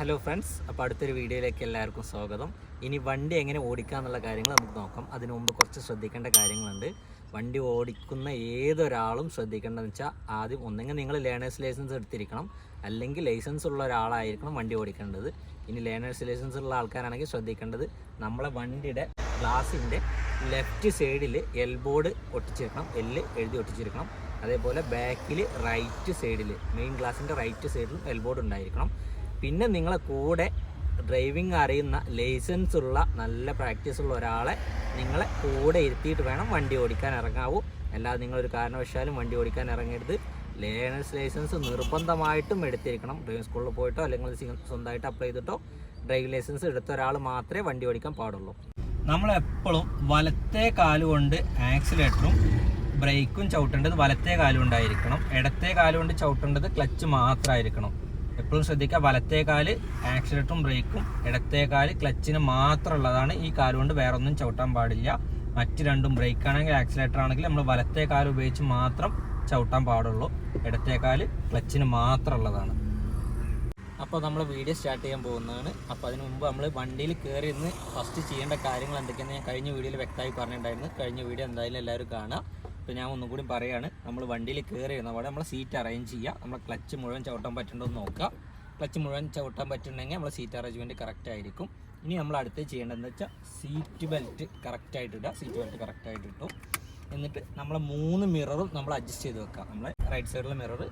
Hello friends അപ്പോൾ അടുത്തൊരു വീഡിയോയിലേക്ക് എല്ലാവർക്കും സ്വാഗതം. ഇനി വണ്ടി എങ്ങനെ ഓടിക്കാമെന്നുള്ള കാര്യങ്ങൾ നമുക്ക് നോക്കാം. അതിനു മുമ്പ് കുറച്ച് ശ്രദ്ധിക്കേണ്ട കാര്യങ്ങളുണ്ട്. വണ്ടി ഓടിക്കുന്ന ഏതൊരാളും ശ്രദ്ധിക്കേണ്ടതെന്ന് വെച്ചാൽ ആദ്യം ഒന്നെങ്കിൽ നിങ്ങൾ ലേണേഴ്സ് ലൈസൻസ് എടുത്തിരിക്കണം. അല്ലെങ്കിൽ ലൈസൻസ് ഉള്ള ഒരാളായിരിക്കണം വണ്ടി ഓടിക്കേണ്ടത്. ഇനി ലേണേഴ്സ് ലൈസൻസ് ഉള്ള ആൾക്കാരാണെങ്കിൽ ശ്രദ്ധിക്കേണ്ടത് നമ്മളെ വണ്ടിയുടെ ഗ്ലാസിന്റെ ലെഫ്റ്റ് സൈഡിൽ എൽ ബോർഡ് ഒട്ടിച്ചിരിക്കണം. എല്ല് എഴുതി ഒട്ടിച്ചിരിക്കണം. അതേപോലെ ബാക്കിൽ റൈറ്റ് സൈഡിൽ മെയിൻ ഗ്ലാസിന്റെ റൈറ്റ് സൈഡിലും എൽ ബോർഡ് ഉണ്ടായിരിക്കണം. പിന്നെ നിങ്ങളെ കൂടെ ഡ്രൈവിംഗ് അറിയുന്ന ലൈസൻസ് ഉള്ള നല്ല പ്രാക്ടീസ് ഉള്ള ഒരാളെ നിങ്ങളെ കൂടെ ഇരുത്തിയിട്ട് വേണം വണ്ടി ഓടിക്കാൻ ഇറങ്ങാവൂ. അല്ലാതെ നിങ്ങളൊരു കാരണവശാലും വണ്ടി ഓടിക്കാൻ ഇറങ്ങരുത്. ലേണേഴ്സ് ലൈസൻസ് നിർബന്ധമായിട്ടും എടുത്തിരിക്കണം. ഡ്രൈവിംഗ് സ്കൂളിൽ പോയിട്ടോ അല്ലെങ്കിൽ സ്വ- സ്വന്തമായിട്ട് അപ്ലൈ ചെയ്തിട്ടോ ഡ്രൈവിംഗ് ലൈസൻസ് എടുത്ത ഒരാൾ മാത്രമേ വണ്ടി ഓടിക്കാൻ പാടുള്ളൂ. നമ്മൾ എപ്പോഴും വലത്തെ കാലുകൊണ്ട് ആക്സിലേറ്ററും ബ്രേക്കും ചവിട്ടേണ്ടത് വലത്തെ കാലുകൊണ്ടായിരിക്കണം ഇടത്തെ കാലുകൊണ്ട് ചവിട്ടേണ്ടത് ക്ലച്ച് മാത്രമായിരിക്കണം. എപ്പോഴും ശ്രദ്ധിക്കുക. വലത്തേക്കാൽ ആക്സിലേറ്ററും ബ്രേക്കും ഇടത്തേക്കാൽ കാൽ ക്ലച്ചിന് മാത്രമുള്ളതാണ് ഈ കാലുകൊണ്ട് വേറെ ഒന്നും ചവിട്ടാൻ പാടില്ല. മറ്റ് രണ്ടും ബ്രേക്ക് ആണെങ്കിൽ ആക്സിലേറ്റർ ആണെങ്കിൽ നമ്മൾ വലത്തേ കാൽ ഉപയോഗിച്ച് മാത്രം ചവിട്ടാൻ പാടുള്ളൂ. ഇടത്തേക്കാൽ കാൽ ക്ലച്ചിന് മാത്രമുള്ളതാണ്. അപ്പോൾ നമ്മൾ വീഡിയോ സ്റ്റാർട്ട് ചെയ്യാൻ പോകുന്നതാണ്. അപ്പോൾ അതിന് മുമ്പ് നമ്മൾ വണ്ടിയിൽ കയറി ഇന്ന് ഫസ്റ്റ് ചെയ്യേണ്ട കാര്യങ്ങൾ എന്തൊക്കെയാണെന്ന് ഞാൻ കഴിഞ്ഞ വീഡിയോയിൽ വ്യക്തമായി പറഞ്ഞിട്ടുണ്ടായിരുന്നു. കഴിഞ്ഞ വീഡിയോ എന്തായാലും എല്ലാവരും കാണാം അപ്പോൾ ഞാൻ ഒന്നും കൂടി പറയുകയാണ് നമ്മൾ വണ്ടിയിൽ കയറി ഇരുന്ന അവിടെ നമ്മൾ സീറ്റ് അറേഞ്ച് ചെയ്യുക നമ്മൾ ക്ലച്ച് മുഴുവൻ ചവിട്ടാൻ പറ്റുന്നുണ്ടോ എന്ന് നോക്കുക ക്ലച്ച് മുഴുവൻ ചവിട്ടാൻ പറ്റുന്നുണ്ടെങ്കിൽ നമ്മൾ സീറ്റ് അറേഞ്ച്മെന്റ് കറക്റ്റ് ആയിരിക്കും. ഇനി നമ്മൾ അടുത്ത് ചെയ്യേണ്ടതെന്ന് വെച്ചാൽ സീറ്റ് ബെൽറ്റ് കറക്റ്റായിട്ട് ഇടുക. സീറ്റ് ബെൽറ്റ് കറക്റ്റായിട്ട് ഇട്ടു. എന്നിട്ട് നമ്മൾ മൂന്ന് മിററും നമ്മൾ അഡ്ജസ്റ്റ് ചെയ്ത് വെക്കുക നമ്മൾ റൈറ്റ് സൈഡിലെ മിറർ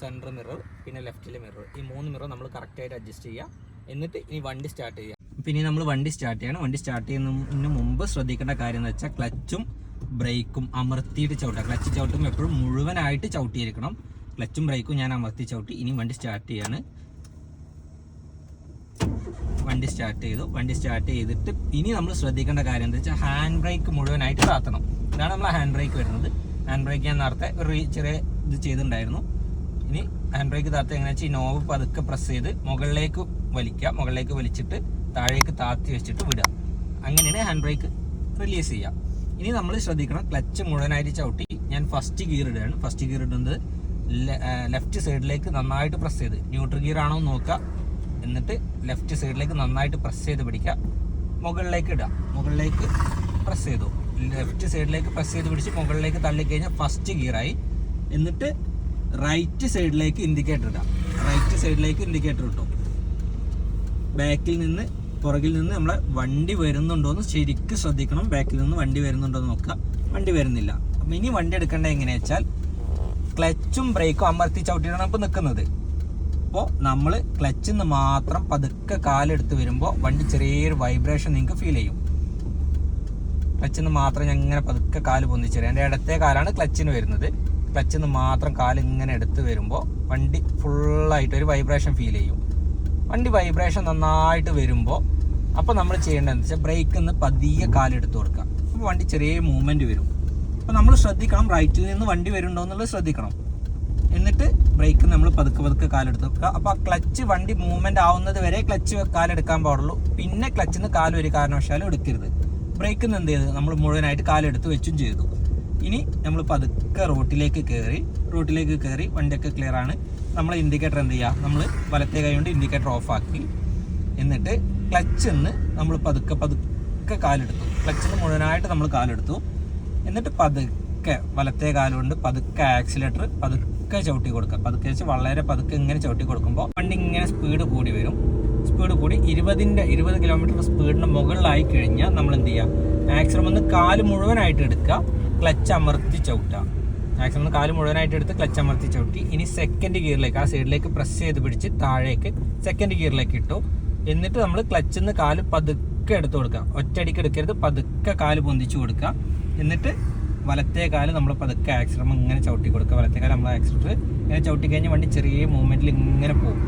സെന്റർ മിറർ പിന്നെ ലെഫ്റ്റിലെ മിറർ ഈ മൂന്ന് മിറർ നമ്മൾ കറക്റ്റായിട്ട് അഡ്ജസ്റ്റ് ചെയ്യുക എന്നിട്ട് ഇനി വണ്ടി സ്റ്റാർട്ട് ചെയ്യുക പിന്നെ നമ്മൾ വണ്ടി സ്റ്റാർട്ട് ചെയ്യണം. വണ്ടി സ്റ്റാർട്ട് ചെയ്യുന്നതിന് മുമ്പ് ശ്രദ്ധിക്കേണ്ട കാര്യം എന്ന് വെച്ചാൽ ക്ലച്ചും ബ്രേക്കും അമർത്തിയിട്ട് ചവിട്ടുക. ക്ലച്ച് ചവിട്ടുമ്പോൾ എപ്പോഴും മുഴുവനായിട്ട് ചവിട്ടിയിരിക്കണം. ക്ലച്ചും ബ്രേക്കും ഞാൻ അമർത്തി ചവിട്ടി. ഇനി വണ്ടി സ്റ്റാർട്ട് ചെയ്യാണ്. വണ്ടി സ്റ്റാർട്ട് ചെയ്തു. വണ്ടി സ്റ്റാർട്ട് ചെയ്തിട്ട് ഇനി നമ്മൾ ശ്രദ്ധിക്കേണ്ട കാര്യം എന്താ വെച്ചാൽ ഹാൻഡ് ബ്രേക്ക് മുഴുവനായിട്ട് താത്തണം. ഇതാണ് നമ്മൾ ഹാൻഡ് ബ്രേക്ക് വരുന്നത്. ഹാൻഡ് ബ്രേക്ക് ഞാൻ നേരത്തെ ഒരു ചെറിയ ഇത് ചെയ്തിട്ടുണ്ടായിരുന്നു. ഇനി ഹാൻഡ് ബ്രേക്ക് താത്ത എങ്ങനെ വെച്ചാൽ ഈ നോവ് പതുക്കെ പ്രസ് ചെയ്ത് മുകളിലേക്ക് വലിക്കുക. മുകളിലേക്ക് വലിച്ചിട്ട് താഴേക്ക് താത്തി വെച്ചിട്ട് വിടുക. അങ്ങനെയാണ് ഹാൻഡ് ബ്രേക്ക് റിലീസ് ചെയ്യുക. ഇനി നമ്മൾ ശ്രദ്ധിക്കണം ക്ലച്ച് മുഴുവനായിട്ട് ചവിട്ടി ഞാൻ ഫസ്റ്റ് ഗിയർ ഇടുകയാണ്. ഫസ്റ്റ് ഗിയർ ഇടുന്നത് ലെഫ്റ്റ് സൈഡിലേക്ക് നന്നായിട്ട് പ്രസ് ചെയ്ത്. ന്യൂട്രൽ ഗിയർ ആണോ നോക്കുക. എന്നിട്ട് ലെഫ്റ്റ് സൈഡിലേക്ക് നന്നായിട്ട് പ്രസ് ചെയ്ത് പിടിക്കുക. മുകളിലേക്ക് ഇടുക. മുകളിലേക്ക് പ്രസ് ചെയ്തു. ലെഫ്റ്റ് സൈഡിലേക്ക് പ്രസ് ചെയ്ത് പിടിച്ച് മുകളിലേക്ക് തള്ളിക്കഴിഞ്ഞാൽ ഫസ്റ്റ് ഗിയറായി എന്നിട്ട് റൈറ്റ് സൈഡിലേക്ക് ഇൻഡിക്കേറ്റർ ഇടാം റൈറ്റ് സൈഡിലേക്ക് ഇൻഡിക്കേറ്റർ ഇട്ടു. ബാക്കിൽ നിന്ന് പുറകിൽ നിന്ന് നമ്മളെ വണ്ടി വരുന്നുണ്ടോ എന്ന് ശരിക്കും ശ്രദ്ധിക്കണം. ബാക്കിൽ നിന്ന് വണ്ടി വരുന്നുണ്ടോ എന്ന് നോക്കുക. വണ്ടി വരുന്നില്ല. അപ്പം ഇനി വണ്ടി എടുക്കേണ്ടത് എങ്ങനെയാ വെച്ചാൽ ക്ലച്ചും ബ്രേക്കും അമർത്തി ചവിട്ടിയിട്ടാണ് ഇപ്പോൾ നിൽക്കുന്നത് അപ്പോൾ നമ്മൾ ക്ലച്ചിൽ നിന്ന് മാത്രം പതുക്കെ കാലെടുത്ത് വരുമ്പോൾ വണ്ടി ചെറിയൊരു വൈബ്രേഷൻ നിങ്ങൾക്ക് ഫീൽ ചെയ്യും. ക്ലച്ചിൽ നിന്ന് മാത്രം ഞാൻ ഇങ്ങനെ പതുക്കെ കാൽ പൊന്തിച്ചേരും എന്റെ ഇടത്തെ കാലാണ് ക്ലച്ചിന് വരുന്നത്. ക്ലച്ചിൽ നിന്ന് മാത്രം കാൽ ഇങ്ങനെ എടുത്ത് വരുമ്പോൾ വണ്ടി ഫുള്ളായിട്ട് ഒരു വൈബ്രേഷൻ ഫീൽ ചെയ്യും. വണ്ടി വൈബ്രേഷൻ നന്നായിട്ട് വരുമ്പോൾ അപ്പോൾ നമ്മൾ ചെയ്യേണ്ടത് എന്താ വെച്ചാൽ ബ്രേക്കിൽ നിന്ന് പതിയെ കാലെടുത്ത് കൊടുക്കുക. അപ്പോൾ വണ്ടി ചെറിയ മൂവ്മെന്റ് വരും. അപ്പോൾ നമ്മൾ ശ്രദ്ധിക്കണം റൈറ്റിൽ നിന്ന് വണ്ടി വരുന്നുണ്ടോ എന്നുള്ളത് ശ്രദ്ധിക്കണം. എന്നിട്ട് ബ്രേക്ക് നമ്മൾ പതുക്കെ പതുക്കെ കാലെടുത്ത് വെക്കുക. അപ്പോൾ ആ ക്ലച്ച് വണ്ടി മൂവ്മെന്റ് ആവുന്നത് വരെ ക്ലച്ച് കാലെടുക്കാൻ പാടുള്ളൂ. പിന്നെ ക്ലച്ചിൽ നിന്ന് കാൽ ഒരു കാരണവശാലും എടുക്കരുത്. ബ്രേക്കിൽ നിന്ന് എന്ത് ചെയ്ത്? നമ്മൾ മുഴുവനായിട്ട് കാലെടുത്ത് വെച്ചും ചെയ്തു. ഇനി നമ്മൾ പതുക്കെ റോട്ടിലേക്ക് കയറി റോട്ടിലേക്ക് കയറി വണ്ടിയൊക്കെ ക്ലിയർ ആണ്. നമ്മൾ ഇൻഡിക്കേറ്റർ എന്ത് ചെയ്യുക നമ്മൾ വലത്തെ കൈ കൊണ്ട് ഇൻഡിക്കേറ്റർ ഓഫ് ആക്കി എന്നിട്ട് ക്ലച്ചിൽ നമ്മൾ പതുക്കെ പതുക്കെ കാലെടുത്തു. ക്ലച്ചിൽ മുഴുവനായിട്ട് നമ്മൾ കാലെടുത്തു. എന്നിട്ട് പതുക്കെ വലത്തെ കാലുകൊണ്ട് പതുക്കെ ആക്സിലേറ്റർ പതുക്കെ ചവിട്ടി കൊടുക്കുക പതുക്കെ വെച്ച് വളരെ പതുക്കെ ഇങ്ങനെ ചവിട്ടി കൊടുക്കുമ്പോൾ വണ്ടി ഇങ്ങനെ സ്പീഡ് കൂടി വരും. സ്പീഡ് കൂടി ഇരുപതിന്റെ ഇരുപത് കിലോമീറ്റർ സ്പീഡിന് മുകളിലായി കഴിഞ്ഞാൽ നമ്മൾ എന്ത് ചെയ്യുക ആക്സിലും ഒന്ന് കാൽ മുഴുവനായിട്ട് എടുക്കുക ക്ലച്ച് അമർത്തി ചവിട്ടുക. മാക്സിമം കാൽ മുഴുവനായിട്ട് എടുത്ത് ക്ലച്ച് അമർത്തി ചവിട്ടി. ഇനി സെക്കൻഡ് ഗിയറിലേക്ക് ആ സൈഡിലേക്ക് പ്രസ് ചെയ്ത് പിടിച്ച് താഴേക്ക് സെക്കൻഡ് ഗിയറിലേക്ക് ഇട്ടു. എന്നിട്ട് നമ്മൾ ക്ലച്ചിൽ നിന്ന് കാൽ പതുക്കെ എടുത്തു കൊടുക്കുക. ഒറ്റയടിക്ക് എടുക്കരുത് പതുക്കെ കാൽ പൊന്തിച്ചു കൊടുക്കുക. എന്നിട്ട് വലത്തേ കാൽ നമ്മൾ പതുക്കെ ആക്സിഡം ഇങ്ങനെ ചവിട്ടി കൊടുക്കുക. വലത്തേ കാൽ നമ്മൾ ആക്സിഡന്റ് ഇങ്ങനെ ചവിട്ടി കഴിഞ്ഞ് വണ്ടി ചെറിയ മൂവ്മെന്റിൽ ഇങ്ങനെ പോകും.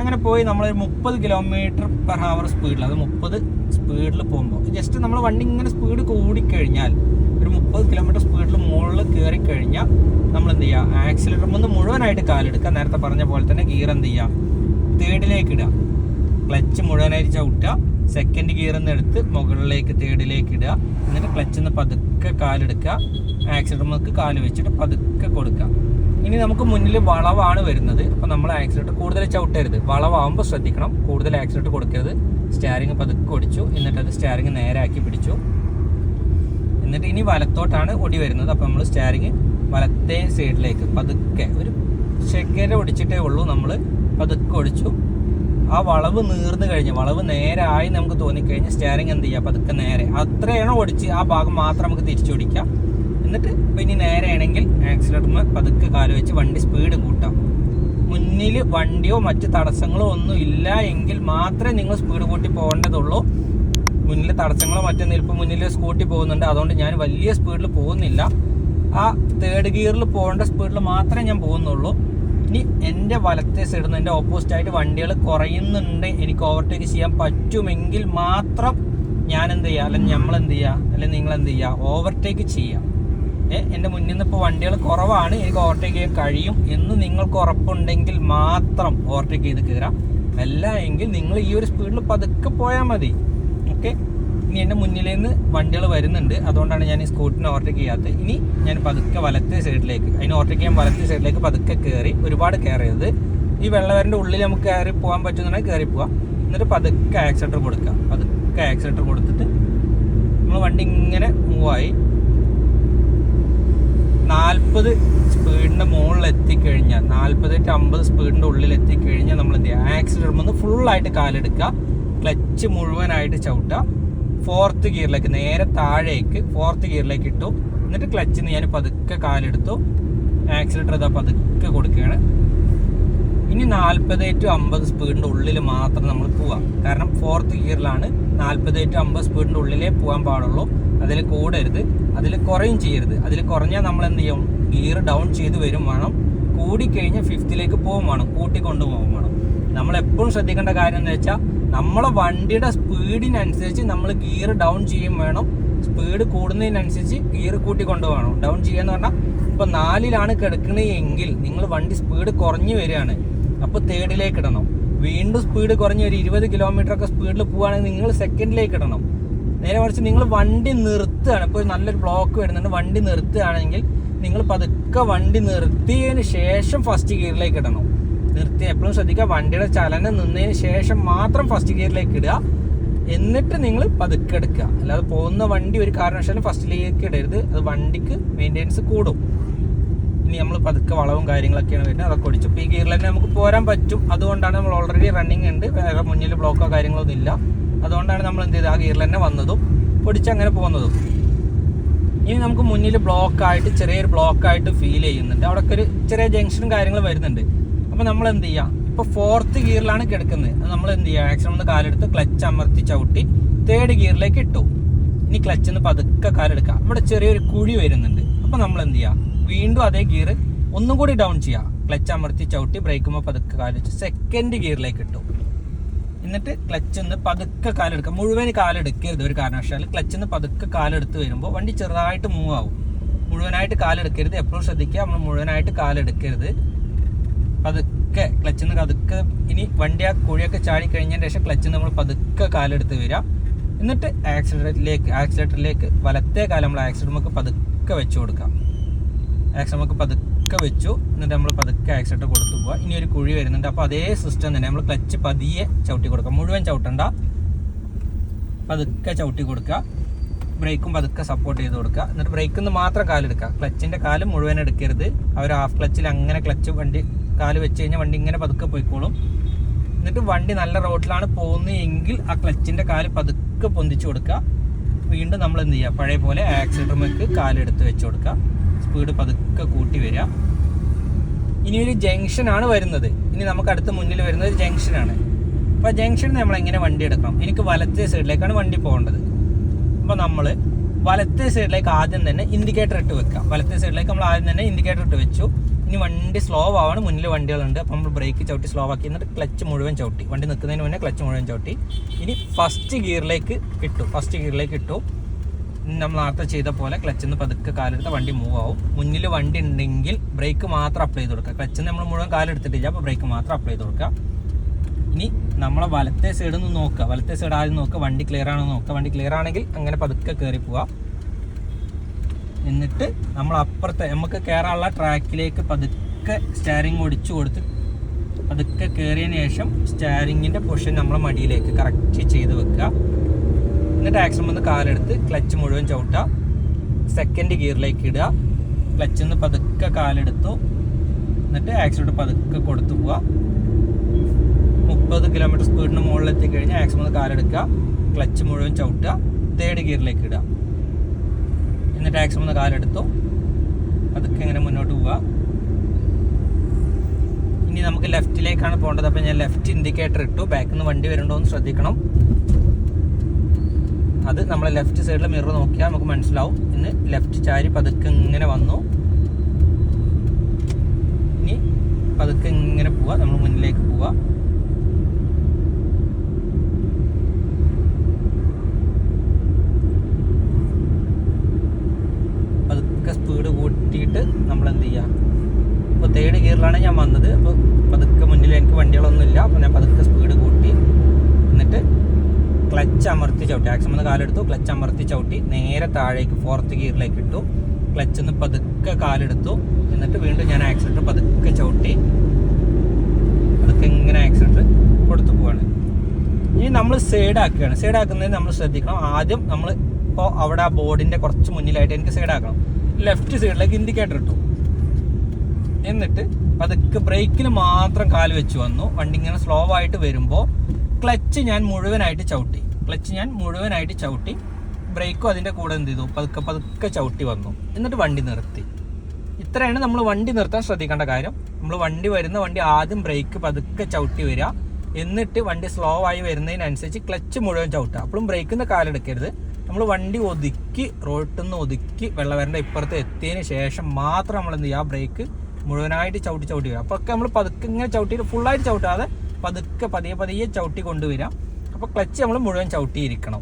അങ്ങനെ പോയി നമ്മൾ മുപ്പത് കിലോമീറ്റർ പെർ ഹവർ സ്പീഡിൽ അത് മുപ്പത് സ്പീഡിൽ പോകുമ്പോൾ ജസ്റ്റ് നമ്മൾ വണ്ടി ഇങ്ങനെ സ്പീഡ് കൂടിക്കഴിഞ്ഞാൽ ഒരു മുപ്പത് കിലോമീറ്റർ സ്പീഡിൽ മുകളിൽ കയറി കഴിഞ്ഞാൽ നമ്മൾ എന്ത് ചെയ്യുക ആക്സിലേറ്റർ ഒന്ന് മുഴുവനായിട്ട് കാലെടുക്കുക. നേരത്തെ പറഞ്ഞ പോലെ തന്നെ ഗിയർ എന്ത് ചെയ്യുക തേർഡിലേക്ക് ഇടുക. ക്ലച്ച് മുഴുവനായിട്ട് ചവിട്ടുക. സെക്കൻഡ് ഗിയർ നിന്ന് എടുത്ത് മുകളിലേക്ക് തേർഡിലേക്ക് ഇടുക. എന്നിട്ട് ക്ലച്ചിൽ നിന്ന് പതുക്കെ കാലെടുക്കുക. ആക്സിലേറ്റർ നമുക്ക് കാൽ വെച്ചിട്ട് പതുക്കെ കൊടുക്കുക. ഇനി നമുക്ക് മുന്നിൽ വളവാണ് വരുന്നത്. അപ്പോൾ നമ്മൾ ആക്സിലേറ്റർ കൂടുതൽ ചവിട്ടരുത്. വളവാകുമ്പോൾ ശ്രദ്ധിക്കണം. കൂടുതൽ ആക്സിലേറ്റർ കൊടുക്കരുത്. സ്റ്റാരിങ് പതുക്കെ ഒടിച്ചു എന്നിട്ട് അത് സ്റ്റാരിങ് ആക്കി പിടിച്ചു. എന്നിട്ട് ഇനി വലത്തോട്ടാണ് ഒടി വരുന്നത്. അപ്പോൾ നമ്മൾ സ്റ്റാരിങ് വലത്തേ സൈഡിലേക്ക് പതുക്കെ ഒരു സെക്കൻഡ് ഒടിച്ചിട്ടേ ഉള്ളൂ നമ്മൾ പതുക്കെ ഒടിച്ചു. ആ വളവ് നീർന്നു കഴിഞ്ഞ്. വളവ് നേരായി നമുക്ക് തോന്നിക്കഴിഞ്ഞ് സ്റ്റാരിങ് എന്ത് ചെയ്യുക പതുക്കെ നേരെ. അത്രയാണോ ഒടിച്ച് ആ ഭാഗം മാത്രം നമുക്ക് തിരിച്ചുപിടിക്കാം എന്നിട്ട് പിന്നെ ഇനി നേരെ ആണെങ്കിൽ ആക്സിലേറ്ററിന് പതുക്കെ കാൽ വെച്ച് വണ്ടി സ്പീഡ് കൂട്ടാം. മുന്നിൽ വണ്ടിയോ മറ്റ് തടസ്സങ്ങളോ ഒന്നും ഇല്ല എങ്കിൽ മാത്രമേ നിങ്ങൾ സ്പീഡ് കൂട്ടി പോകേണ്ടതുള്ളൂ. മുന്നിൽ തടസ്സങ്ങളോ മറ്റൊന്നും ഇപ്പം മുന്നിൽ സ്കൂട്ടി പോകുന്നുണ്ട്. അതുകൊണ്ട് ഞാൻ വലിയ സ്പീഡിൽ പോകുന്നില്ല. ആ തേർഡ് ഗിയറിൽ പോകേണ്ട സ്പീഡിൽ മാത്രമേ ഞാൻ പോകുന്നുള്ളൂ. ഇനി എന്റെ വലത്തെ സൈഡിൽ നിന്ന് എന്റെ ഓപ്പോസിറ്റ് ആയിട്ട് വണ്ടികൾ കുറയുന്നുണ്ട്. എനിക്ക് ഓവർടേക്ക് ചെയ്യാൻ പറ്റുമെങ്കിൽ മാത്രം ഞാൻ എന്ത് ചെയ്യുക അല്ലെങ്കിൽ നമ്മൾ എന്ത് ചെയ്യുക അല്ലെങ്കിൽ നിങ്ങൾ എന്ത് ചെയ്യുക ഓവർടേക്ക് ചെയ്യുക എന്റെ മുന്നിൽ നിന്ന് ഇപ്പോൾ വണ്ടികൾ കുറവാണ്. എനിക്ക് ഓവർടേക്ക് ചെയ്യാൻ കഴിയും എന്ന് നിങ്ങൾക്ക് ഉറപ്പുണ്ടെങ്കിൽ മാത്രം ഓവർടേക്ക് ചെയ്ത് കയറാം അല്ല എങ്കിൽ നിങ്ങൾ ഈ ഒരു സ്പീഡിൽ പതുക്കെ പോയാൽ മതി. ഓക്കെ ഇനി എന്റെ മുന്നിലേന്ന് നിന്ന് വണ്ടികൾ വരുന്നുണ്ട്. അതുകൊണ്ടാണ് ഞാൻ ഈ സ്കൂട്ടിനെ ഓവർടേക്ക് ചെയ്യാത്തത്. ഇനി ഞാൻ പതുക്കെ വലത്തെ സൈഡിലേക്ക് അതിന് ഓവർടേക്ക് ചെയ്യാൻ വലത്തെ സൈഡിലേക്ക് പതുക്കെ കയറി ഒരുപാട് കയറിയത്. ഈ വെള്ളവരന്റെ ഉള്ളിൽ നമുക്ക് കയറി പോകാൻ പറ്റുന്നുണ്ടെങ്കിൽ കയറി പോവാം. എന്നിട്ട് പതുക്കെ ആക്സിലേറ്റർ കൊടുക്കുക പതുക്കെ ആക്സിലേറ്റർ കൊടുത്തിട്ട് നമ്മൾ വണ്ടി ഇങ്ങനെ മൂവായി നാൽപ്പത് സ്പീഡിന്റെ മുകളിൽ എത്തിക്കഴിഞ്ഞാൽ നാൽപ്പത് ടു അമ്പത് സ്പീഡിന്റെ ഉള്ളിൽ എത്തിക്കഴിഞ്ഞാൽ നമ്മൾ എന്ത് ചെയ്യുക ആക്സിലേറ്റർ വന്ന് ഫുള്ളായിട്ട് കാലെടുക്കുക. ക്ലച്ച് മുഴുവനായിട്ട് ചവിട്ടുക. ഫോർത്ത് ഗിയറിലേക്ക് നേരെ താഴേക്ക് ഫോർത്ത് ഗിയറിലേക്ക് ഇട്ടു. എന്നിട്ട് ക്ലച്ചിൽ നിന്ന് ഞാൻ പതുക്കെ കാലെടുത്തു. ആക്സിലേറ്റർ ഇതാ പതുക്കെ കൊടുക്കുകയാണ്. ഇനി നാൽപ്പത് ടു അമ്പത് സ്പീഡിന്റെ ഉള്ളിൽ മാത്രം നമ്മൾ പോവാം. കാരണം ഫോർത്ത് ഗിയറിലാണ് നാൽപ്പത് ടു അമ്പത് സ്പീഡിന്റെ ഉള്ളിലേ പോകാൻ പാടുള്ളൂ. അതിൽ കൂടരുത്. അതിൽ കുറയും ചെയ്യരുത്. അതിൽ കുറഞ്ഞാൽ നമ്മൾ എന്ത് ചെയ്യും? ഗിയർ ഡൗൺ ചെയ്ത് വരും വേണം. കൂടിക്കഴിഞ്ഞാൽ ഫിഫ്ത്തിലേക്ക് പോകും വേണം. കൂട്ടിക്കൊണ്ടു പോകും വേണം. നമ്മൾ എപ്പോഴും ശ്രദ്ധിക്കേണ്ട കാര്യം എന്ന് വെച്ചാൽ നമ്മളെ വണ്ടിയുടെ സ്പീഡിനനുസരിച്ച് നമ്മൾ ഗിയർ ഡൗൺ ചെയ്യും വേണം. സ്പീഡ് കൂടുന്നതിനനുസരിച്ച് ഗിയർ കൂട്ടി കൊണ്ടുപോകണം ഡൗൺ ചെയ്യാന്ന് പറഞ്ഞാൽ ഇപ്പൊ നാലിലാണ് കിടക്കണെങ്കിൽ നിങ്ങൾ വണ്ടി സ്പീഡ് കുറഞ്ഞു വരികയാണ്. അപ്പോൾ തേർഡിലേക്ക് ഇടണം. വീണ്ടും സ്പീഡ് കുറഞ്ഞ് ഒരു ഇരുപത് കിലോമീറ്റർ ഒക്കെ സ്പീഡിൽ പോവുകയാണെങ്കിൽ നിങ്ങൾ സെക്കൻഡിലേക്ക് ഇടണം. നേരെ മറിച്ച് നിങ്ങൾ വണ്ടി നിർത്തുകയാണ്. ഇപ്പോൾ നല്ലൊരു ബ്ലോക്ക് വരുന്നുണ്ട്. വണ്ടി നിർത്തുകയാണെങ്കിൽ നിങ്ങൾ പതുക്കെ വണ്ടി നിർത്തിയതിന് ശേഷം ഫസ്റ്റ് ഗിയറിലേക്ക് ഇടണം. നിർത്തി. എപ്പോഴും ശ്രദ്ധിക്കുക വണ്ടിയുടെ ചലനം നിന്നതിന് ശേഷം മാത്രം ഫസ്റ്റ് ഗിയറിലേക്ക് ഇടുക. എന്നിട്ട് നിങ്ങൾ പതുക്കെ എടുക്കുക. അല്ലാതെ പോകുന്ന വണ്ടി ഒരു കാരണവശാലും ഫസ്റ്റിലേക്ക് ഇടരുത്. അത് വണ്ടിക്ക് മെയിന്റെനൻസ് കൂടും. ഇനി നമ്മൾ പതുക്കെ വളവും കാര്യങ്ങളൊക്കെയാണ് വരുന്നത്. അതൊക്കെ ഒടിച്ചു ഇപ്പോൾ ഈ ഗിയറിൽ തന്നെ നമുക്ക് പോരാൻ പറ്റും. അതുകൊണ്ടാണ് നമ്മൾ ഓൾറെഡി റണ്ണിങ് ഉണ്ട്. വേറെ മുന്നിൽ ബ്ലോക്കോ കാര്യങ്ങളോ ഒന്നും ഇല്ല. അതുകൊണ്ടാണ് നമ്മൾ എന്ത് ചെയ്തത്? ആ ഗിയറിൽ തന്നെ വന്നതും പൊടിച്ച് അങ്ങനെ പോകുന്നതും. ഇനി നമുക്ക് മുന്നിൽ ബ്ലോക്കായിട്ട് ചെറിയൊരു ബ്ലോക്കായിട്ട് ഫീൽ ചെയ്യുന്നുണ്ട്. അവിടെ ഒരു ചെറിയ ജംഗ്ഷനും കാര്യങ്ങളും വരുന്നുണ്ട്. അപ്പോൾ നമ്മൾ എന്ത് ചെയ്യാം? ഇപ്പോൾ ഫോർത്ത് ഗിയറിലാണ് കിടക്കുന്നത്. നമ്മൾ എന്ത് ചെയ്യുക മാക്സിമം ഒന്ന് കാലെടുത്ത് ക്ലച്ച് അമർത്തി ചവിട്ടി തേർഡ് ഗിയറിലേക്ക് ഇട്ടു. ഇനി ക്ലച്ച് ഒന്ന് പതുക്കെ കാലെടുക്കുക ഇവിടെ ചെറിയൊരു കുഴി വരുന്നുണ്ട്. അപ്പോൾ നമ്മൾ എന്ത് ചെയ്യുക വീണ്ടും അതേ ഗിയർ ഒന്നും കൂടി ഡൗൺ ചെയ്യുക ക്ലച്ച് അമർത്തി ചവിട്ടി ബ്രേക്കുമ്പോൾ പതുക്കെ കാലെടുത്ത് സെക്കൻഡ് ഗിയറിലേക്ക് ഇട്ടു. എന്നിട്ട് ക്ലച്ച് ഒന്ന് പതുക്കെ കാലെടുക്കുക മുഴുവൻ കാലെടുക്കരുത് ഒരു കാരണവശാലും. ക്ലച്ച് ഒന്ന് പതുക്കെ കാലെടുത്ത് വരുമ്പോൾ വണ്ടി ചെറുതായിട്ട് മൂവ് ആവും. മുഴുവനായിട്ട് കാലെടുക്കരുത്. എപ്പോഴും ശ്രദ്ധിക്കുക. നമ്മൾ മുഴുവനായിട്ട് കാലെടുക്കരുത്. പതുക്കെ ക്ലച്ചിൽ നിന്ന് പതുക്കെ ഇനി വണ്ടി ആ കുഴിയൊക്കെ ചാടി കഴിഞ്ഞതിന് ശേഷം ക്ലച്ചിൽ നമ്മൾ പതുക്കെ കാലെടുത്ത് വരിക. എന്നിട്ട് ആക്സിഡന്റിലേക്ക് ആക്സിഡന്റിലേക്ക് വലത്തേ കാലം നമ്മൾ ആക്സിഡന്റ് നമുക്ക് പതുക്കെ വെച്ച് കൊടുക്കാം ആക്സിഡന്റ് നമുക്ക് പതുക്കെ വെച്ചു. എന്നിട്ട് നമ്മൾ പതുക്കെ ആക്സിഡന്റ് കൊടുത്തു പോവുക. ഇനി ഒരു കുഴി വരുന്നുണ്ട്. അപ്പോൾ അതേ സിസ്റ്റം തന്നെ നമ്മൾ ക്ലച്ച് പതിയെ ചവിട്ടി കൊടുക്കാം മുഴുവൻ ചവിട്ടണ്ട. പതുക്കെ ചവിട്ടി കൊടുക്കുക. ബ്രേക്കും പതുക്കെ സപ്പോർട്ട് ചെയ്ത് കൊടുക്കുക. എന്നിട്ട് ബ്രേക്കിൽ നിന്ന് മാത്രം കാലെടുക്കുക ക്ലച്ചിന്റെ കാൽ മുഴുവൻ എടുക്കരുത്. അവർ ഹാഫ് ക്ലച്ചിൽ അങ്ങനെ ക്ലച്ച് വണ്ടി കാൽ വെച്ച് കഴിഞ്ഞാൽ വണ്ടി ഇങ്ങനെ പതുക്കെ പോയിക്കോളും. എന്നിട്ട് വണ്ടി നല്ല റോഡിലാണ് പോകുന്നതെങ്കിൽ ആ ക്ലച്ചിന്റെ കാൽ പതുക്കെ പൊന്തിച്ചു കൊടുക്കുക. വീണ്ടും നമ്മൾ എന്ത് ചെയ്യുക? പഴയ പോലെ ആക്സിഡന്റ് കാലെടുത്ത് വെച്ച് കൊടുക്കുക. സ്പീഡ് പതുക്കെ കൂട്ടി വരിക. ഇനി ഒരു ജംഗ്ഷനാണ് വരുന്നത്. ഇനി നമുക്ക് അടുത്ത് മുന്നിൽ വരുന്നത് ഒരു ജംഗ്ഷനാണ് അപ്പോൾ ജംഗ്ഷനിൽ നമ്മൾ എങ്ങനെ വണ്ടി എടുക്കണം? എനിക്ക് വലത്തെ സൈഡിലേക്കാണ് വണ്ടി പോകേണ്ടത്. അപ്പോൾ നമ്മൾ വലത്തെ സൈഡിലേക്ക് ആദ്യം തന്നെ ഇൻഡിക്കേറ്റർ ഇട്ട് വെക്കാം വലത്തെ സൈഡിലേക്ക് നമ്മൾ ആദ്യം തന്നെ ഇൻഡിക്കേറ്റർ ഇട്ട് വെച്ചു. ഇനി വണ്ടി സ്ലോ ആവാണ്. മുന്നിൽ വണ്ടികളുണ്ട്. അപ്പോൾ നമ്മൾ ബ്രേക്ക് ചവിട്ടി സ്ലോ ആക്കി. എന്നിട്ട് ക്ലച്ച് മുഴുവൻ ചവിട്ടി. വണ്ടി നിൽക്കുന്നതിന് മുന്നേ ക്ലച്ച് മുഴുവൻ ചവിട്ടി. ഇനി ഫസ്റ്റ് ഗിയറിലേക്ക് ഇട്ടു. ഫസ്റ്റ് ഗിയറിലേക്ക് ഇട്ടു. നമ്മൾ നേരത്തെ ചെയ്ത പോലെ ക്ലച്ചിൽ നിന്ന് പതുക്കെ കാലെടുത്ത് വണ്ടി മൂവ് ആവും. മുന്നിൽ വണ്ടി ഉണ്ടെങ്കിൽ ബ്രേക്ക് മാത്രം അപ്ലൈ ചെയ്ത് കൊടുക്കുക. ക്ലച്ചിൽ നമ്മൾ മുഴുവൻ കാലെടുത്തിട്ടില്ല. അപ്പോൾ ബ്രേക്ക് മാത്രം അപ്ലൈ ചെയ്ത് കൊടുക്കുക. ഇനി നമ്മളെ വലത്തെ സൈഡിൽ നിന്ന് നോക്കുക. വലത്തെ സൈഡ് ആദ്യം നോക്കുക. വണ്ടി ക്ലിയർ ആണോ നോക്കുക. വണ്ടി ക്ലിയർ ആണെങ്കിൽ അങ്ങനെ പതുക്കെ കയറി പോവാം എന്നിട്ട് നമ്മൾ അപ്പുറത്തെ നമുക്ക് കയറാനുള്ള ട്രാക്കിലേക്ക് പതുക്കെ പതുക്കെ സ്റ്റാരിങ് ഒടിച്ചു കൊടുത്ത് പതുക്കെ കയറിയതിന് ശേഷം സ്റ്റാരിങ്ങിന്റെ പൊഷൻ നമ്മളെ മടിയിലേക്ക് കറക്റ്റ് ചെയ്ത് വെക്കുക. എന്നിട്ട് ആക്സിഡം വന്ന് കാലെടുത്ത് ക്ലച്ച് മുഴുവൻ ചവിട്ടുക. സെക്കൻഡ് ഗിയറിലേക്ക് ഇടുക. ക്ലച്ചിൽ നിന്ന് പതുക്കെ കാലെടുത്തു. എന്നിട്ട് ആക്സിഡന്റ് പതുക്കെ കൊടുത്തു പോവുക. മുപ്പത് കിലോമീറ്റർ സ്പീഡിന് മുകളിൽ എത്തിക്കഴിഞ്ഞാൽ മാക്സിമം കാലെടുക്കുക ക്ലച്ച് മുഴുവൻ ചവിട്ടുക. തേർഡ് ഗിയറിലേക്ക് ഇടുക. എന്നിട്ട് മാക്സിമം കാലെടുത്തു അതൊക്കെ ഇങ്ങനെ മുന്നോട്ട് പോവുക. ഇനി നമുക്ക് ലെഫ്റ്റിലേക്കാണ് പോകേണ്ടത്. അപ്പം ഞാൻ ലെഫ്റ്റ് ഇൻഡിക്കേറ്റർ ഇട്ടു. ബാക്കിൽ നിന്ന് വണ്ടി വരുന്നുണ്ടോ എന്ന് ശ്രദ്ധിക്കണം. അത് നമ്മൾ ലെഫ്റ്റ് സൈഡിൽ മിറർ നോക്കിയാൽ നമുക്ക് മനസ്സിലാവും. ഇന്ന് ലെഫ്റ്റ് ചാരി പതുക്കെ ഇങ്ങനെ വന്നു. ഇനി പതുക്കെ ഇങ്ങനെ പോവുക. നമ്മൾ മുന്നിലേക്ക് പോവാ പതുക്കെ സ്പീഡ് കൂട്ടിയിട്ട് നമ്മൾ എന്ത് ചെയ്യുക ഇപ്പോൾ തേർഡ് ഗിയറിലാണ് ഞാൻ വന്നത്. അപ്പോൾ പതുക്കെ മുന്നിൽ എനിക്ക് വണ്ടികളൊന്നുമില്ല. അപ്പോൾ ഞാൻ പതുക്കെ സ്പീഡ് കൂട്ടി. എന്നിട്ട് ക്ലച്ച് അമർത്തി ചവിട്ടി. ആക്സിമം ഒന്ന് കാലെടുത്തു. ക്ലച്ച് അമർത്തി ചവിട്ടി. നേരെ താഴേക്ക് ഫോർത്ത് ഗിയറിലേക്ക് ഇട്ടു. ക്ലച്ച് നിന്ന് പതുക്കെ കാലെടുത്തു. എന്നിട്ട് വീണ്ടും ഞാൻ ആക്സിലേറ്റർ പതുക്കെ ചവിട്ടി. പതുക്കെ ഇങ്ങനെ ആക്സിലേറ്റർ കൊടുത്തു പോവാണ്. ഇനി നമ്മൾ സൈഡ് ആക്കുകയാണ്. സൈഡ് ആക്കുന്നതിന് നമ്മൾ ശ്രദ്ധിക്കണം. ആദ്യം നമ്മൾ ഇപ്പോൾ അവിടെ ആ ബോർഡിന്റെ കുറച്ച് മുന്നിലായിട്ട് എനിക്ക് സൈഡ് ആക്കണം. ലെഫ്റ്റ് സൈഡിലേക്ക് ഇൻഡിക്കേറ്റർ ഇട്ടു. എന്നിട്ട് പതുക്കെ ബ്രേക്കിൽ മാത്രം കാൽ വെച്ച് വന്നു. വണ്ടി ഇങ്ങനെ സ്ലോ ആയിട്ട് വരുമ്പോൾ ക്ലച്ച് ഞാൻ മുഴുവനായിട്ട് ചവിട്ടി. ക്ലച്ച് ഞാൻ മുഴുവനായിട്ട് ചവിട്ടി. ബ്രേക്കും അതിന്റെ കൂടെ എന്ത് ചെയ്തു? പതുക്കെ പതുക്കെ ചവിട്ടി വന്നു. എന്നിട്ട് വണ്ടി നിർത്തി. ഇത്രയാണ് നമ്മൾ വണ്ടി നിർത്താൻ ശ്രദ്ധിക്കേണ്ട കാര്യം. നമ്മൾ വണ്ടി വരുന്ന വണ്ടി ആദ്യം ബ്രേക്ക് പതുക്കെ ചവിട്ടി വരിക. എന്നിട്ട് വണ്ടി സ്ലോ ആയി വരുന്നതിനനുസരിച്ച് ക്ലച്ച് മുഴുവൻ ചവിട്ടുക. അപ്പോഴും ബ്രേക്കിൽ നിന്ന് കാലെടുക്കരുത്. നമ്മൾ വണ്ടി ഒതുക്കി റോട്ടിൽ നിന്ന് ഒതുക്കി വെള്ളവരന്റെ ഇപ്പുറത്ത് എത്തിയതിന് ശേഷം മാത്രം നമ്മൾ എന്ത് ചെയ്യുക? ബ്രേക്ക് മുഴുവനായിട്ട് ചവിട്ടി ചവിട്ടി വരാം അപ്പോൾ ഒക്കെ നമ്മൾ പതുക്കെ ഇങ്ങനെ ചവിട്ടിയിട്ട് ഫുള്ളായിട്ട് ചവിട്ടാതെ പതുക്കെ പതിയെ പതിയെ ചവിട്ടി കൊണ്ടുവരാം അപ്പോൾ ക്ലച്ച് നമ്മൾ മുഴുവൻ ചവിട്ടിയിരിക്കണം.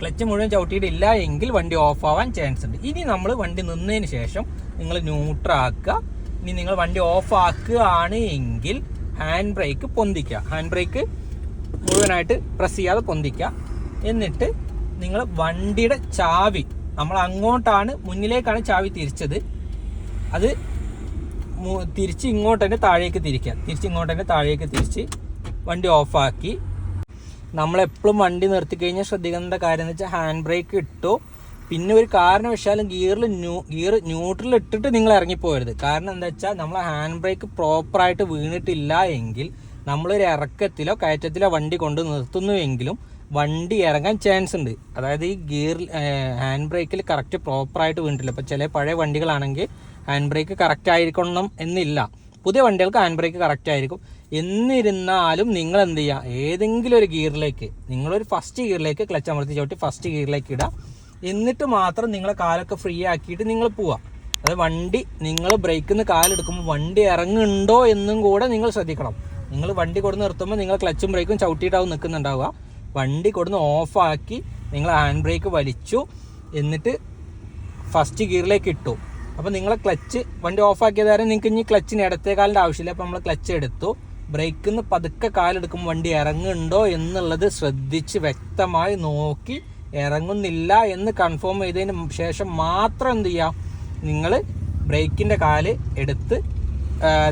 ക്ലച്ച് മുഴുവൻ ചവിട്ടിയിട്ടില്ല എങ്കിൽ വണ്ടി ഓഫ് ആവാൻ ചാൻസ് ഉണ്ട്. ഇനി നമ്മൾ വണ്ടി നിന്നതിന് ശേഷം നിങ്ങൾ ന്യൂട്രൽ ആക്കുക. ഇനി നിങ്ങൾ വണ്ടി ഓഫ് ആക്കുകയാണ് എങ്കിൽ ഹാൻഡ് ബ്രേക്ക് പൊന്തിക്കുക. ഹാൻഡ് ബ്രേക്ക് മുഴുവനായിട്ട് പ്രസ് ചെയ്യാതെ പൊന്തിക്കുക. എന്നിട്ട് നിങ്ങൾ വണ്ടിയുടെ ചാവി നമ്മൾ അങ്ങോട്ടാണ് മുന്നിലേക്കാണ് ചാവി തിരിച്ചത്. അത് തിരിച്ച് ഇങ്ങോട്ട് തന്നെ താഴേക്ക് തിരിക്കുക. തിരിച്ച് ഇങ്ങോട്ട് തന്നെ താഴേക്ക് തിരിച്ച് വണ്ടി ഓഫാക്കി. നമ്മളെപ്പോഴും വണ്ടി നിർത്തി കഴിഞ്ഞാൽ ശ്രദ്ധിക്കേണ്ട കാര്യം എന്ന് വെച്ചാൽ ഹാൻഡ് ബ്രേക്ക് ഇട്ടു. പിന്നെ ഒരു കാരണവശാലും ഗിയറിൽ ന്യൂ ഗിയർ ന്യൂട്രൽ ഇട്ടിട്ട് നിങ്ങൾ ഇറങ്ങിപ്പോകരുത്. കാരണം എന്താ വെച്ചാൽ നമ്മൾ ഹാൻഡ് ബ്രേക്ക് പ്രോപ്പറായിട്ട് വീണിട്ടില്ല എങ്കിൽ നമ്മളൊരു ഇറക്കത്തിലോ കയറ്റത്തിലോ വണ്ടി കൊണ്ട് നിർത്തുന്നുവെങ്കിലും വണ്ടി ഇറങ്ങാൻ ചാൻസ് ഉണ്ട്. അതായത് ഈ ഗിയർ ഹാൻഡ് ബ്രേക്കിൽ കറക്റ്റ് പ്രോപ്പറായിട്ട് വീണിട്ടില്ല. ഇപ്പോൾ ചില പഴയ വണ്ടികളാണെങ്കിൽ ഹാൻഡ് ബ്രേക്ക് കറക്റ്റ് ആയിരിക്കണം എന്നില്ല. പുതിയ വണ്ടികൾക്ക് ഹാൻഡ് ബ്രേക്ക് കറക്റ്റ് ആയിരിക്കും. എന്നിരുന്നാലും നിങ്ങൾ എന്ത് ചെയ്യുക ഏതെങ്കിലും ഒരു ഗിയറിലേക്ക് നിങ്ങളൊരു ഫസ്റ്റ് ഗിയറിലേക്ക് ക്ലച്ച് അമർത്തി ചവിട്ടി ഫസ്റ്റ് ഗിയറിലേക്ക് ഇടുക എന്നിട്ട് മാത്രം നിങ്ങളെ കാലൊക്കെ ഫ്രീ ആക്കിയിട്ട് നിങ്ങൾ പോവുക അതായത് വണ്ടി നിങ്ങൾ ബ്രേക്കിൽ നിന്ന് കാലെടുക്കുമ്പോൾ വണ്ടി ഇറങ്ങുന്നുണ്ടോ എന്നും കൂടെ നിങ്ങൾ ശ്രദ്ധിക്കണം. നിങ്ങൾ വണ്ടി കൊടുത്ത് നിർത്തുമ്പോൾ നിങ്ങൾ ക്ലച്ചും ബ്രേക്കും ചവിട്ടിയിട്ടാവും നിൽക്കുന്നുണ്ടാവുക. വണ്ടി കൊടുന്ന് ഓഫാക്കി നിങ്ങൾ ഹാൻഡ് ബ്രേക്ക് വലിച്ചു എന്നിട്ട് ഫസ്റ്റ് ഗിയറിലേക്ക് ഇട്ടു. അപ്പോൾ നിങ്ങളെ ക്ലച്ച് വണ്ടി ഓഫാക്കിയതാരും നിങ്ങൾക്ക് ഇനി ക്ലച്ചിന് ഇടത്തേക്കാലിന്റെ ആവശ്യമില്ല. അപ്പോൾ നമ്മൾ ക്ലച്ച് എടുത്തു. ബ്രേക്കിൽ നിന്ന് പതുക്കെ കാലെടുക്കുമ്പോൾ വണ്ടി ഇറങ്ങുന്നുണ്ടോ എന്നുള്ളത് ശ്രദ്ധിച്ച് വ്യക്തമായി നോക്കി ഇറങ്ങുന്നില്ല എന്ന് കൺഫേം ചെയ്തതിന് ശേഷം മാത്രം എന്ത് ചെയ്യാം? നിങ്ങൾ ബ്രേക്കിന്റെ കാൽ എടുത്ത്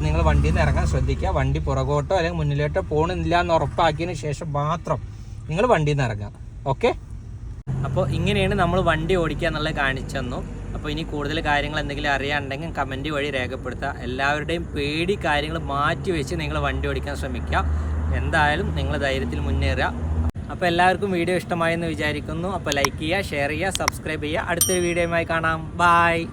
നിങ്ങൾ വണ്ടിയിൽ നിന്ന് ഇറങ്ങാൻ ശ്രദ്ധിക്കുക. വണ്ടി പുറകോട്ടോ അല്ലെങ്കിൽ മുന്നിലോട്ടോ പോകുന്നില്ല എന്ന് ഉറപ്പാക്കിയതിന് ശേഷം മാത്രം നിങ്ങൾ വണ്ടിയിൽ നിന്ന് ഇറങ്ങാം. ഓക്കെ അപ്പോൾ ഇങ്ങനെയാണ് നമ്മൾ വണ്ടി ഓടിക്കുക എന്നുള്ളത് കാണിച്ചു അപ്പോൾ ഇനി കൂടുതൽ കാര്യങ്ങൾ എന്തെങ്കിലും അറിയാനുണ്ടെങ്കിൽ കമന്റ് വഴി രേഖപ്പെടുത്തുക. എല്ലാവരുടെയും പേടി കാര്യങ്ങൾ മാറ്റി വെച്ച് നിങ്ങൾ വണ്ടി ഓടിക്കാൻ ശ്രമിക്കുക. എന്തായാലും നിങ്ങൾ ധൈര്യത്തിൽ മുന്നേറുക. അപ്പോൾ എല്ലാവർക്കും വീഡിയോ ഇഷ്ടമായെന്ന് വിചാരിക്കുന്നു. അപ്പോൾ ലൈക്ക് ചെയ്യുക ഷെയർ ചെയ്യുക സബ്സ്ക്രൈബ് ചെയ്യുക. അടുത്തൊരു വീഡിയോയുമായി കാണാം. ബായ്